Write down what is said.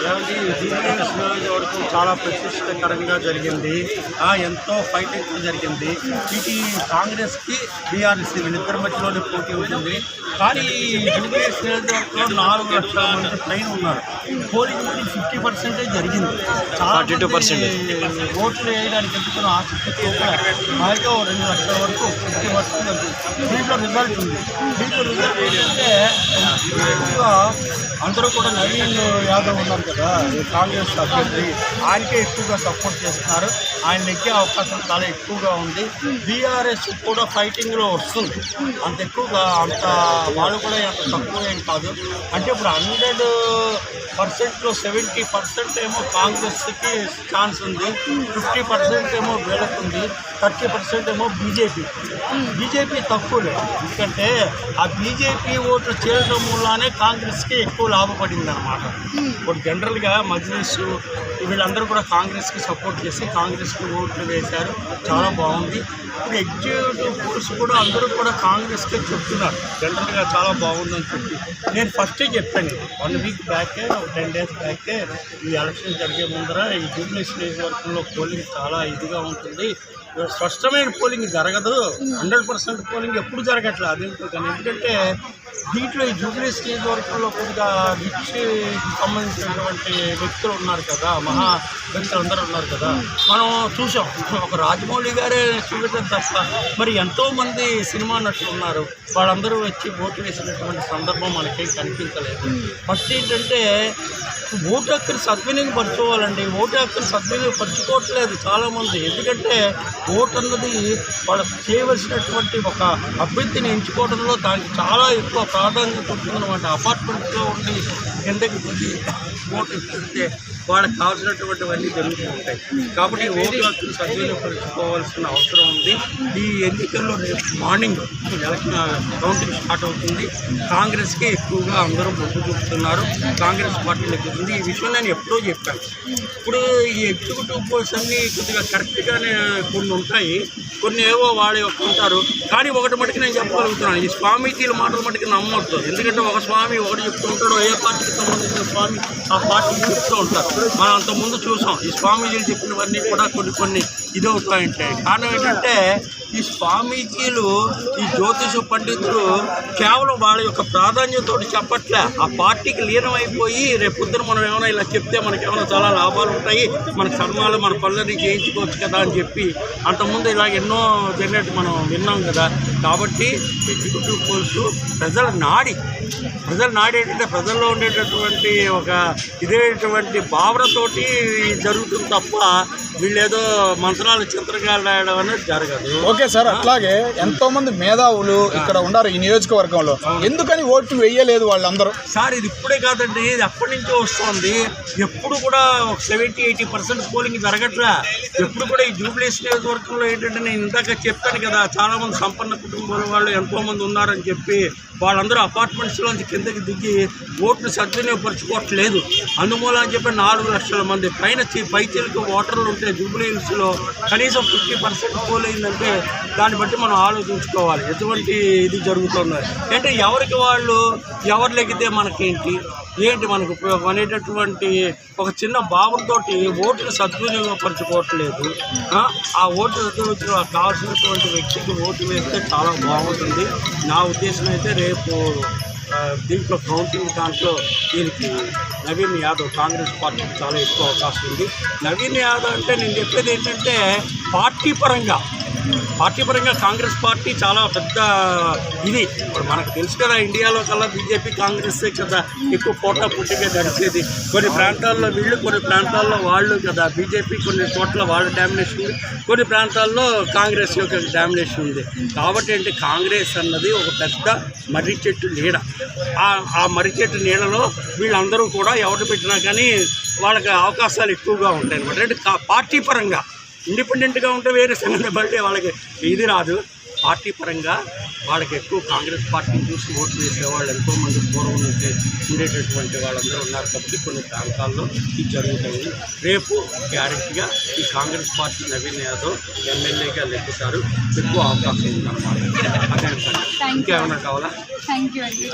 నియోజకవర్గం చాలా ప్రతిష్టకరంగా జరిగింది. ఎంతో ఫైటింగ్ జరిగింది. ఇది కాంగ్రెస్కి బీఆర్ఎస్ వీళ్ళిద్దరి మధ్యలోనే పోటీ ఉంటుంది. కానీ ఈ జూబ్లీహిల్స్ నియోజకవర్గంలో నాలుగు లక్షల మంది పైన ఉన్నారు. పోలింగ్ ఫిఫ్టీ పర్సెంటేజ్ జరిగింది. చాలా 42% మంది ఓట్లు వేయడానికి ఎందుకున్న ఆసక్తి అయితే ఓ రెండు లక్షల వరకు ఫిఫ్టీ పర్సెంట్ దీంట్లో రిజల్ట్ ఉంది. దీంట్లో రిజల్ట్ ఏంటంటే అందరూ కూడా నవీన్ యాదవ్ ఉన్నారు కదా ఈ కాంగ్రెస్ అభ్యర్థి ఆయనకే ఎక్కువగా సపోర్ట్ చేస్తున్నారు. ఆయన నెగ్గే అవకాశం చాలా ఎక్కువగా ఉంది. బీఆర్ఎస్ కూడా ఫైటింగ్లో వస్తుంది. అంత ఎక్కువగా అంత వాళ్ళు కూడా అంత తక్కువ ఏం కాదు. అంటే ఇప్పుడు హండ్రెడ్ పర్సెంట్లో సెవెంటీ పర్సెంట్ ఏమో కాంగ్రెస్కి ఛాన్స్ ఉంది. ఫిఫ్టీ పర్సెంట్ ఏమో వీళ్ళకు ఉంది. థర్టీ పర్సెంట్ ఏమో బీజేపీ. బీజేపీ తక్కువలే. ఎందుకంటే ఆ బీజేపీ ఓట్లు చేరడం మూలానే కాంగ్రెస్కి ఎక్కువ లాభపడింది అనమాట ఇప్పుడు జనరల్గా మజ్లిస్ వీళ్ళందరూ కూడా కాంగ్రెస్కి సపోర్ట్ చేసి కాంగ్రెస్ కాంగ్రెస్కి ఓట్లు వేశారు. చాలా బాగుంది. ఇప్పుడు ఎగ్జిక్యూటివ్ ఫోర్స్ కూడా అందరూ కూడా కాంగ్రెస్కే చెప్తున్నారు. జనరల్గా చాలా బాగుందని చెప్పి. నేను ఫస్టే చెప్పాను. వన్ వీక్ బ్యాకే ఒక టెన్ డేస్ బ్యాకే ఈ ఎలక్షన్ జరిగే ముందర ఈ జూబ్లీస్ నియోజకవర్గంలో పోలింగ్ చాలా ఇదిగా ఉంటుంది. స్పష్టమైన పోలింగ్ జరగదు. హండ్రెడ్ పర్సెంట్ పోలింగ్ ఎప్పుడు జరగట్లేదు అదేంటో కానీ ఎందుకంటే దీంట్లో ఈ జూబ్లీస్ నియోజకవర్గంలో కొద్దిగా రిచ్కి సంబంధించినటువంటి వ్యక్తులు ఉన్నారు కదా మహా వ్యక్తులు అందరూ ఉన్నారు కదా మనం చూసాం ఒక రాజమౌళి గారే చూడటం తప్ప మరి ఎంతోమంది సినిమా నటులు ఉన్నారు. వాళ్ళందరూ వచ్చి ఓటు వేసినటువంటి సందర్భం మనకేం కనిపించలేదు. ఫస్ట్ ఏంటంటే ఓటు హక్కుని సద్వినియోగపరచుకోవాలండి ఓటు హక్కుని సద్వినియోగపరచుకోవట్లేదు చాలామంది. ఎందుకంటే ఓటు అన్నది వాళ్ళకి చేయవలసినటువంటి ఒక అభ్యర్థిని ఎంచుకోవడంలో దానికి చాలా ఎక్కువ ప్రాధాన్యత ఉంటుందన్నమాట. అపార్ట్మెంట్లో ఉండి కిందకి ఓట్లు ఓటు వాళ్ళకి కావాల్సినటువంటివన్నీ జరుగుతూ ఉంటాయి. కాబట్టి ఓటు హక్కును సద్వినియోగపరచుకోవాల్సిన అవసరం ఉంది. ఈ ఎన్నికల్లో రేపు మార్నింగ్ ఎలక్షన్ కౌంటింగ్ స్టార్ట్ అవుతుంది. కాంగ్రెస్కే ఎక్కువగా అందరూ ముందు చూపుతున్నారు. కాంగ్రెస్ పార్టీ ఎక్కుతుంది ఈ విషయం నేను ఎప్పుడో చెప్పాను. ఇప్పుడు ఈ ఎగ్జిక్యూటివ్ పోల్స్ అన్నీ కొద్దిగా కరెక్ట్గానే కొన్ని ఉంటాయి. కొన్ని ఏవో వాళ్ళు యొక్క ఉంటారు. కానీ ఒకటి మటుకు నేను చెప్పగలుగుతున్నాను. ఈ స్వామీజీల మాటలు మటుకు నమ్మవద్దు ఎందుకంటే ఒక స్వామి ఒకటి చెప్తూ ఉంటాడు ఏ పార్టీకి సంబంధించిన స్వామి? ఆ పార్టీకి చెప్తూ ఉంటారు. మనం అంతకుముందు చూసాం. ఈ స్వామీజీలు చెప్పినవన్నీ కూడా కొన్ని కొన్ని ఇదవుతాయంటే కారణం ఏంటంటే ఈ స్వామీజీలు ఈ జ్యోతిష పండితులు కేవలం వాళ్ళ యొక్క ప్రాధాన్యతతో చెప్పట్లే. ఆ పార్టీకి లీనమైపోయి రేపు పొద్దున మనం ఏమైనా ఇలా చెప్తే మనకి ఏమైనా చాలా లాభాలు ఉంటాయి. మన కర్మాలు మన పనులని చేయించుకోవచ్చు కదా అని చెప్పి అంతకుముందు ఇలా ఎన్నో జరిగినట్టు మనం విన్నాం కదా. కాబట్టి ఎగ్జిక్యూటివ్ పోల్స్ ప్రజల నాడి ప్రజల నాడి ఏంటంటే ప్రజల్లో ఉండేటటువంటి ఒక ఇదేటువంటి భావనతోటి జరుగుతుంది తప్ప వీళ్ళేదో మంత్రాలు చిత్రకాలు రాయడం అనేది జరగదు. ఓకే సార్ అట్లాగే ఎంతో మంది మేధావులు ఇక్కడ ఉన్నారు ఈ నియోజకవర్గంలో. ఎందుకని ఓట్లు వేయలేదు వాళ్ళందరూ? సార్ ఇది ఇప్పుడే కాదండి ఇది అప్పటి నుంచో వస్తుంది. ఎప్పుడు కూడా ఒక సెవెంటీ ఎయిటీ పర్సెంట్ పోలింగ్ జరగట్లే. ఎప్పుడు కూడా ఈ జూబ్లీస్ నియోజకవర్గంలో ఏంటంటే నేను ఇందాక చెప్పాను కదా చాలా మంది సంపన్న కుటుంబాల వాళ్ళు ఎంతో మంది ఉన్నారని చెప్పి వాళ్ళందరూ అపార్ట్మెంట్స్లోంచి కిందకి దిగి ఓట్లు సద్వినియోగపరచుకోవట్లేదు. అందుమూల అని చెప్పి నాలుగు లక్షల మంది పైన పైచీలకు ఓటర్లు ఉంటే జూబ్లీ హిల్స్లో కనీసం ఫిఫ్టీ పర్సెంట్ పోల్ అయిందంటే దాన్ని బట్టి మనం ఆలోచించుకోవాలి. ఎటువంటి ఇది జరుగుతున్నది అంటే ఎవరికి వాళ్ళు ఎవరు లెగితే మనకేంటి ఏంటి మనకు ఉపయోగం అనేటటువంటి ఒక చిన్న భావంతో ఓటును సద్వినియోగపరచుకోవట్లేదు. ఆ, ఆ ఓటు సద్వినియోగ కావాల్సినటువంటి వ్యక్తికి ఓటు వేస్తే చాలా బాగుంటుంది. నా ఉద్దేశం అయితే రేపు దీంట్లో కౌంటింగ్ దాంట్లో దీనికి నవీన్ యాదవ్ కాంగ్రెస్ పార్టీకి చాలా ఎక్కువ అవకాశం ఉంది. నవీన్ యాదవ్ అంటే నేను చెప్పేది ఏంటంటే పార్టీ పరంగా పార్టీ పరంగా కాంగ్రెస్ పార్టీ చాలా పెద్ద ఇది. ఇప్పుడు మనకు తెలుసు కదా ఇండియాలో కల్లా బీజేపీ కాంగ్రెస్ కదా ఎక్కువ పోటా పుట్టిగా నడిచేది కొన్ని ప్రాంతాల్లో వీళ్ళు కొన్ని ప్రాంతాల్లో వాళ్ళు కదా బీజేపీ కొన్ని చోట్ల వాళ్ళ డామినేషన్ ఉంది. కొన్ని ప్రాంతాల్లో కాంగ్రెస్ యొక్క డామినేషన్ ఉంది. కాబట్టి ఏంటి కాంగ్రెస్ అన్నది ఒక పెద్ద మర్రి చెట్టు నీడ. ఆ- ఆ మర్రి చెట్టు నీడలో వీళ్ళందరూ కూడా ఎవరు పెట్టినా కానీ వాళ్ళకి అవకాశాలు ఎక్కువగా ఉంటాయి అనమాట అంటే కా- పార్టీ పరంగా ఇండిపెండెంట్గా ఉంటే వేరే సంగతి బట్టి వాళ్ళకి ఇది రాదు. పార్టీ పరంగా వాళ్ళకి ఎక్కువ కాంగ్రెస్ పార్టీని చూసి ఓటు వేసేవాళ్ళు ఎంతోమంది పూర్వం నుంచి ఉండేటటువంటి వాళ్ళందరూ ఉన్నారు కాబట్టి కొన్ని ప్రాంతాల్లో ఇది జరుగుతుంది. రేపు గ్యారెంటీగా ఈ కాంగ్రెస్ పార్టీ నవీన్ యాదవ్ ఎమ్మెల్యేగా లెక్కుతారు. ఎక్కువ అవకాశం ఉందన్నమాట. అదే. ఇంకేమైనా కావాలా? థ్యాంక్ యూ అండి.